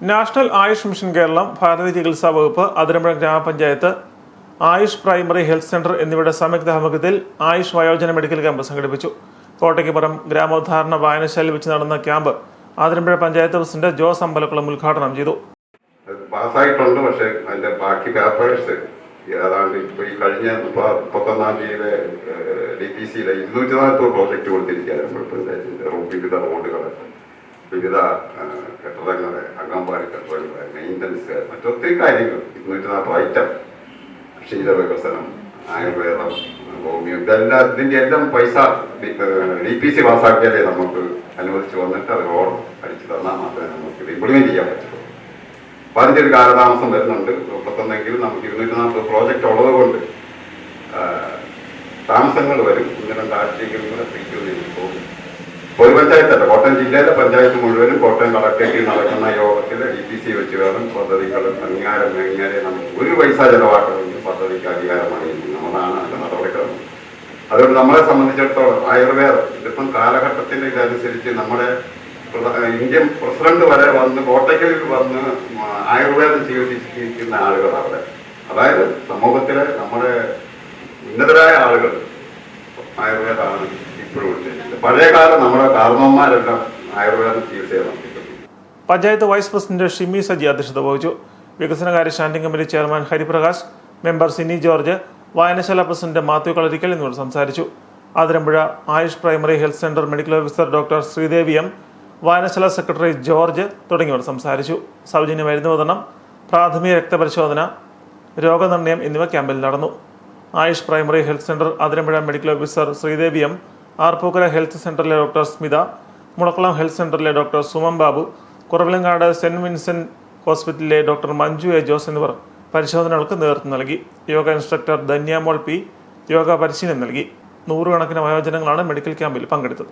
National Ayush mission Keralam ഭാരതീയ ചികിത്സാ വകുപ്പ് അതിരമ്പുഴ ഗ്രാമപഞ്ചായത്ത് ആയുഷ് പ്രൈമറി ഹെൽത്ത് സെന്റർ എന്നിവയുടെ സംയുക്ത ആഭിമുഖ്യത്തിൽ ആയുഷ് വയോജന മെഡിക്കൽ ക്യാമ്പ് സംഘടിപ്പിച്ചു. കോട്ടയ്ക്കുപുറം ഗ്രാമോദ്ധാരണ വായനശാലയിൽ വെച്ച് നടന്ന ക്യാമ്പ് അതിരമ്പുഴ പഞ്ചായത്ത് പ്രസിഡന്റ് ജോസ് അമ്പലക്കുളം ഉദ്ഘാടനം ചെയ്തു. പാസ്സായിട്ടുണ്ട് പക്ഷെ അതിന്റെ ബാക്കി പേപ്പേഴ്സ് ഏതാണ്ട് ഇപ്പൊ ഈ കഴിഞ്ഞ മുപ്പ- മുപ്പത്തൊന്നാം തീയതിയിലെ ഡി പി സിയിലെ ഇരുന്നൂറ്റി നാൽപ്പത് പ്രോജക്റ്റ് കൊടുത്തിരിക്കുകയായിരുന്നു പഞ്ചായത്തിന്റെ റോഡ് വിവിധ വിവിധ കെട്ടിടങ്ങളെ അംഗൻവാടി കെട്ടിടങ്ങളെ മെയിന്റനൻസ് മറ്റൊത്തിരി കാര്യങ്ങൾ. ഇരുന്നൂറ്റി നാൽപ്പത് ഐറ്റം ക്ഷീര വികസനം ആയുർവേദം ഹോമിയോ ഇതെല്ലാം ഇതിന്റെ എല്ലാം പൈസ ഡി പി സി പാസ്സാക്കിയാലേ നമുക്ക് അനുവദിച്ച് വന്നിട്ട് അത് ഓർഡർ അടിച്ചു തന്നാൽ മാത്രമേ നമുക്ക് ഇത് ഇംപ്ലിമെന്റ് ചെയ്യാൻ പറ്റുള്ളൂ അപ്പം അതിന്റെ ഒരു കാലതാമസം വരുന്നുണ്ട്. മുപ്പത്തൊന്നെങ്കിലും നമുക്ക് ഇരുന്നൂറ്റി നാൽപ്പത് പ്രോജക്റ്റ് ഉള്ളത് കൊണ്ട് താമസങ്ങൾ വരും. ഒന്ന് രണ്ടാഴ്ചയെങ്കിലും കൂടെ പിടിക്കുന്നതിന് പോകും ഒരു പഞ്ചായത്തല്ല കോട്ടയം ജില്ലയിലെ പഞ്ചായത്ത് മുഴുവനും കോട്ടയം കളക്ടറേറ്റിൽ നടക്കുന്ന യോഗത്തിൽ ഡി പി സി വെച്ച് വേണം പദ്ധതികളും അംഗീകാരം അംഗീകാരം നമുക്ക് ഒരു പൈസ ചെലവാക്കണമെങ്കിൽ പദ്ധതിക്ക് അധികാരമായി നമ്മളാണ് അതിന്റെ നടപടിക്രമം. അതുകൊണ്ട് നമ്മളെ സംബന്ധിച്ചിടത്തോളം ആയുർവേദം ഇതിപ്പം കാലഘട്ടത്തിൽ ഇതനുസരിച്ച് നമ്മുടെ ഇന്ത്യൻ പ്രസിഡന്റ് വരെ വന്ന് കോട്ടയ്ക്കൽ വന്ന് ആയുർവേദം ചികിത്സിച്ചിരിക്കുന്ന ആളുകൾ അവിടെ. അതായത് സമൂഹത്തിലെ നമ്മുടെ ഉന്നതരായ ആളുകൾ ആയുർവേദമാണ് നമ്മുടെ പഞ്ചായത്ത് വൈസ് പ്രസിഡന്റ് ഷിമി സജി അധ്യക്ഷത വഹിച്ചു. വികസനകാര്യ standing committee chairman Hariprakash member Sini George വായനശാല പ്രസിഡന്റ് മാത്യു കളരിക്കൽ എന്നിവർ സംസാരിച്ചു. Athirampuzha Ayush primary health centre medical officer doctor Sreedevi M വായനശാല സെക്രട്ടറി ജോർജ് തുടങ്ങിയവർ സംസാരിച്ചു. സൗജന്യ മരുന്ന് വിതരണം പ്രാഥമിക രക്തപരിശോധന രോഗനിർണയം എന്നിവ ക്യാമ്പിൽ നടന്നു. Ayush primary health centre Athirampuzha medical officer Sreedevi M Arpookara health സെന്ററിലെ ഡോക്ടർ സ്മിത മുളക്കുളം ഹെൽത്ത് സെന്ററിലെ doctor Sumam Babu Kuravilangad saint Vincent ഹോസ്പിറ്റലിലെ ഡോക്ടർ മഞ്ജു എ ജോസ് എന്നിവർ പരിശോധനകൾക്ക് നേതൃത്വം നൽകി. യോഗ ഇൻസ്ട്രക്ടർ ധന്യാമോൾ പി യോഗ പരിശീലനം നൽകി. നൂറുകണക്കിന് വയോജനങ്ങളാണ് മെഡിക്കൽ ക്യാമ്പിൽ പങ്കെടുത്തത്.